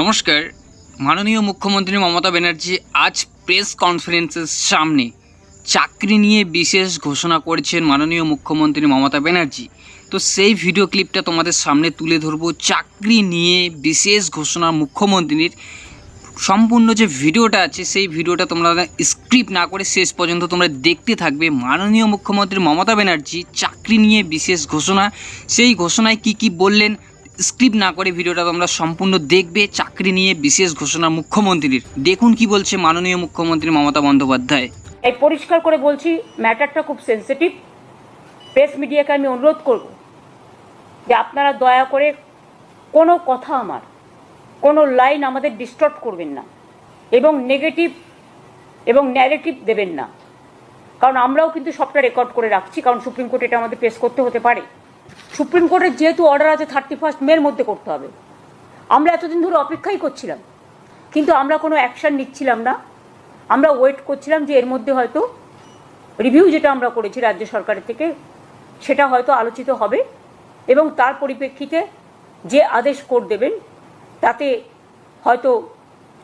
নমস্কার। মাননীয় মুখ্যমন্ত্রী মমতা ব্যানার্জি, আজ প্রেস কনফারেন্সের সামনে চাকরি নিয়ে বিশেষ ঘোষণা করেছেন মাননীয় মুখ্যমন্ত্রী মমতা ব্যানার্জি। তো সেই ভিডিও ক্লিপটা তোমাদের সামনে তুলে ধরবো। চাকরি নিয়ে বিশেষ ঘোষণা মুখ্যমন্ত্রীর। সম্পূর্ণ যে ভিডিওটা আছে, সেই ভিডিওটা তোমরা স্ক্রিপ্ট না করে শেষ পর্যন্ত তোমরা দেখতে থাকবে। মাননীয় মুখ্যমন্ত্রী মমতা ব্যানার্জি চাকরি নিয়ে বিশেষ ঘোষণা। সেই ঘোষণায় কি কি বললেন স্ক্রিপ্ট না করে ভিডিওটা তোমরা সম্পূর্ণ দেখবে, চাকরি নিয়ে বিশেষ ঘোষণা মুখ্যমন্ত্রীর। দেখুন কি বলছে মাননীয় মুখ্যমন্ত্রী মমতা বন্দ্যোপাধ্যায়। এই পরিষ্কার করে বলছি, ম্যাটারটা খুব সেন্সিটিভ প্রেস মিডিয়াকে আমি অনুরোধ করব যে আপনারা দয়া করে কোনো কথা আমার, কোনো লাইন আমাদের ডিস্টর্ট করবেন না এবং নেগেটিভ এবং ন্যারেটিভ দেবেন না। কারণ আমরাও কিন্তু সবটা রেকর্ড করে রাখছি, কারণ সুপ্রিম কোর্টে এটা আমাদের পেশ করতে হতে পারে। সুপ্রিম কোর্টের যেহেতু অর্ডার আছে থার্টি ফার্স্ট মের মধ্যে করতে হবে। আমরা এতদিন ধরে অপেক্ষাই করছিলাম। কিন্তু আমরা কোনো অ্যাকশন নিচ্ছিলাম না। আমরা ওয়েট করছিলাম যে এর মধ্যে হয়তো রিভিউ যেটা আমরা করেছি রাজ্য সরকারের থেকে, সেটা হয়তো আলোচিত হবে এবং তার পরিপ্রেক্ষিতে যে আদেশ কোর্ট দেবেন, তাতে হয়তো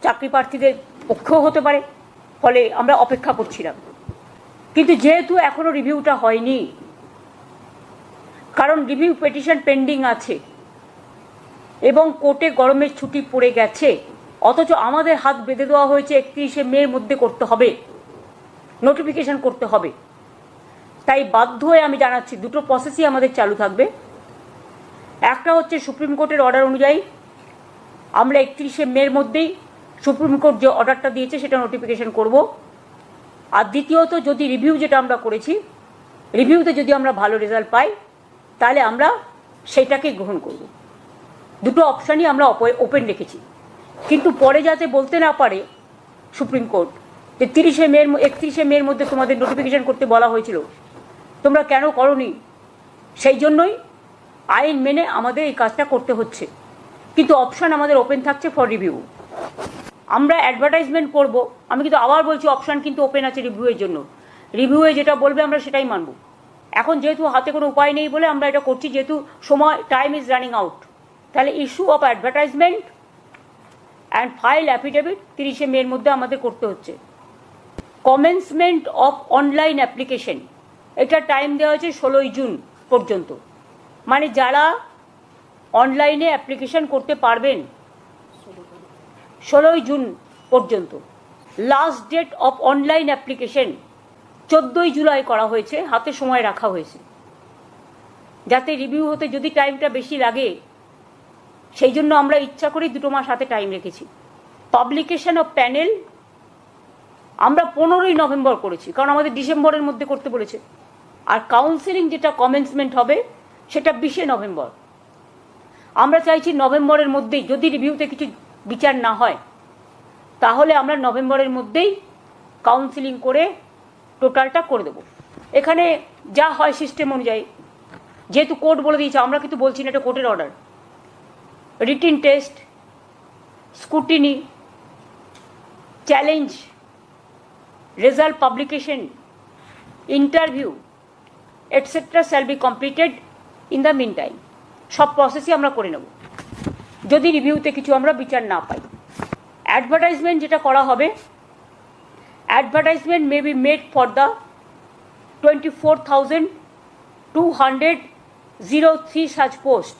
চাকরি প্রার্থীদের পক্ষেও হতে পারে। ফলে আমরা অপেক্ষা করছিলাম। কিন্তু যেহেতু এখনও রিভিউটা হয়নি কারণ রিভিউ পেটিশন পেন্ডিং আছে। এবং কোর্টে গরমের ছুটি পড়ে গেছে। অথচ আমাদের হাত বেঁধে দেওয়া হয়েছে একত্রিশে মের মধ্যে করতে হবে। নোটিফিকেশন করতে হবে। তাই বাধ্য হয়ে আমি জানাচ্ছি, দুটো প্রসেসই আমাদের চালু থাকবে। একটা হচ্ছে সুপ্রিম কোর্টের অর্ডার অনুযায়ী। আমরা একত্রিশে মের মধ্যেই সুপ্রিম কোর্ট যে অর্ডারটা দিয়েছে, সেটা নোটিফিকেশন করব। আর দ্বিতীয়ত, যদি রিভিউ যেটা আমরা করেছি রিভিউতে যদি আমরা ভালো রেজাল্ট পাই তাহলে আমরা সেটাকে গ্রহণ করব। দুটো অপশানই আমরা ওপেন রেখেছি। কিন্তু পরে যাতে বলতে না পারে সুপ্রিম কোর্ট যে তিরিশে মের, একত্রিশে মের মধ্যে তোমাদের নোটিফিকেশন করতে বলা হয়েছিল, তোমরা কেন করনি? সেই জন্যই আইন মেনে আমাদের এই কাজটা করতে হচ্ছে। কিন্তু অপশান আমাদের ওপেন থাকছে ফর রিভিউ আমরা অ্যাডভার্টাইজমেন্ট করব। আমি কিন্তু আবার বলছি অপশান কিন্তু ওপেন আছে রিভিউয়ের জন্য। রিভিউয়ে যেটা বলবে আমরা সেটাই মানব। এখন যেহেতু হাতে কোনো উপায় নেই বলে আমরা এটা করছি, যেহেতু সময় টাইম ইজ রানিং আউট তাহলে issue of advertisement and file affidavit তিরিশে মের মধ্যে আমাদের করতে হচ্ছে। কমেন্সমেন্ট অফ অনলাইন অ্যাপ্লিকেশন এটা টাইম দেওয়া হয়েছে ষোলোই জুন পর্যন্ত। মানে যারা অনলাইনে অ্যাপ্লিকেশন করতে পারবেন, ষোলোই জুন পর্যন্ত। Last date of online application চোদ্দোই জুলাই করা হয়েছে, হাতে সময় রাখা হয়েছে। যাতে রিভিউ হতে যদি টাইমটা বেশি লাগে, সেই জন্য আমরা ইচ্ছা করেই দুটো মাস হাতে টাইম রেখেছি। পাবলিকেশন অফ প্যানেল আমরা পনেরোই নভেম্বর করেছি, কারণ আমাদের ডিসেম্বরের মধ্যে করতে বলেছে। আর কাউন্সিলিং যেটা কমেন্সমেন্ট হবে, সেটা বিশে নভেম্বর। আমরা চাইছি নভেম্বরের মধ্যেই যদি রিভিউতে কিছু বিচার না হয়, তাহলে আমরা নভেম্বরের মধ্যেই কাউন্সিলিং করে টোটালটা করে দেবো। এখানে যা হয় সিস্টেম অনুযায়ী। যেহেতু কোর্ট বলে দিয়েছে, আমরা কিন্তু বলছি না এটা কোর্টের order written test scrutiny challenge result publication interview etcetera shall be completed in the mean time সব প্রসেসই আমরা করে নেব। যদি রিভিউতে কিছু আমরা বিচার না পাই। অ্যাডভার্টাইজমেন্ট যেটা করা হবে twenty four thousand two hundred zero three such post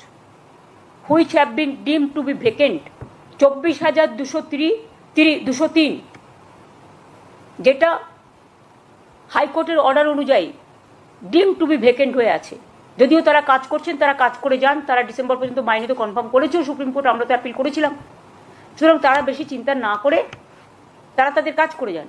which have been deem to be vacant চব্বিশ হাজার দুশো দুশো তিন যেটা হাইকোর্টের অর্ডার অনুযায়ী ডিম টু বি ভেকেন্ট হয়ে আছে। যদিও তারা কাজ করছেন, তারা কাজ করে যান, তারা ডিসেম্বর পর্যন্ত মাইনে তো কনফার্ম করেছেও সুপ্রিম কোর্ট আমরা তো অ্যাপিল করেছিলাম। সুতরাং তারা বেশি চিন্তা না করে তারা তাদের কাজ করে যান।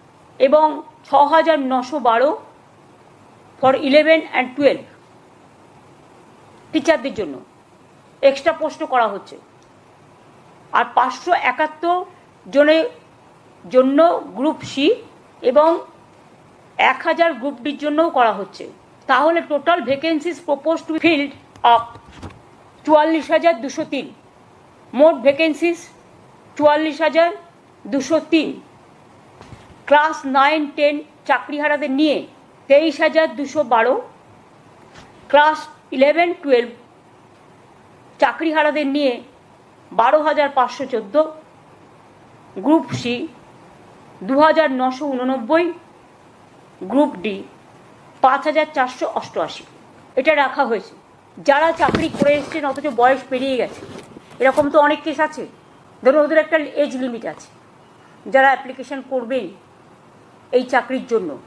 এবং ছ হাজার নশো বারো ফর ইলেভেন অ্যান্ড টুয়েলভ টিচারদের জন্য এক্সট্রা পোস্টও করা হচ্ছে। আর পাঁচশো একাত্তর জনের জন্য গ্রুপ সি এবং এক হাজার গ্রুপ ডির জন্যও করা হচ্ছে। তাহলে total vacancies propose to filled up চুয়াল্লিশ হাজার দুশো তিন। মোট ভ্যাকেন্সিস চুয়াল্লিশ হাজার দুশো তিন। ক্লাস নাইন, টেন চাকরিহারাদের নিয়ে তেইশ হাজার দুশো বারো, ক্লাস ইলেভেন, টুয়েলভ চাকরিহারাদের নিয়ে বারো হাজার পাঁচশো চোদ্দ, গ্রুপ সি দু হাজার নশো উননব্বই, গ্রুপ ডি পাঁচ হাজার চারশো অষ্টআশি। এটা রাখা হয়েছে। যারা চাকরি করে এসছেন, অথচ বয়স পেরিয়ে গেছে, এরকম তো অনেক কেস আছে। ধরুন ওদের একটা এজ লিমিট আছে। যারা অ্যাপ্লিকেশন করবেন এই চাকরির জন্য।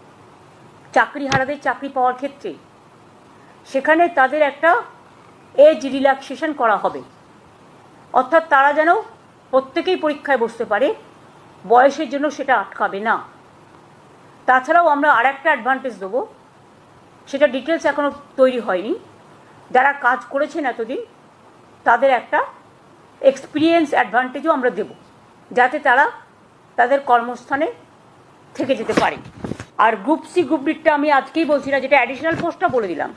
চাকরি হারাদের চাকরি পাওয়ার ক্ষেত্রে সেখানে তাদের একটা এজ রিল্যাক্সেশন করা হবে। অর্থাৎ তারা যেন প্রত্যেকেই পরীক্ষায় বসতে পারে, বয়সের জন্য সেটা আটকাবে না। তাছাড়াও আমরা আর একটা অ্যাডভান্টেজ দেবো, সেটা ডিটেলস এখনও তৈরি হয়নি। যারা কাজ করেছেন এতদিন, তাদের একটা এক্সপিরিয়েন্স অ্যাডভান্টেজও আমরা দেব। যাতে তারা তাদের কর্মস্থানে থেকে যেতে পারে। আর গ্রুপ সি গ্রুপ ডিটটা আমি আজকেই বলছি না, যেটা অ্যাডিশনাল পোস্টটা বলে দিলাম।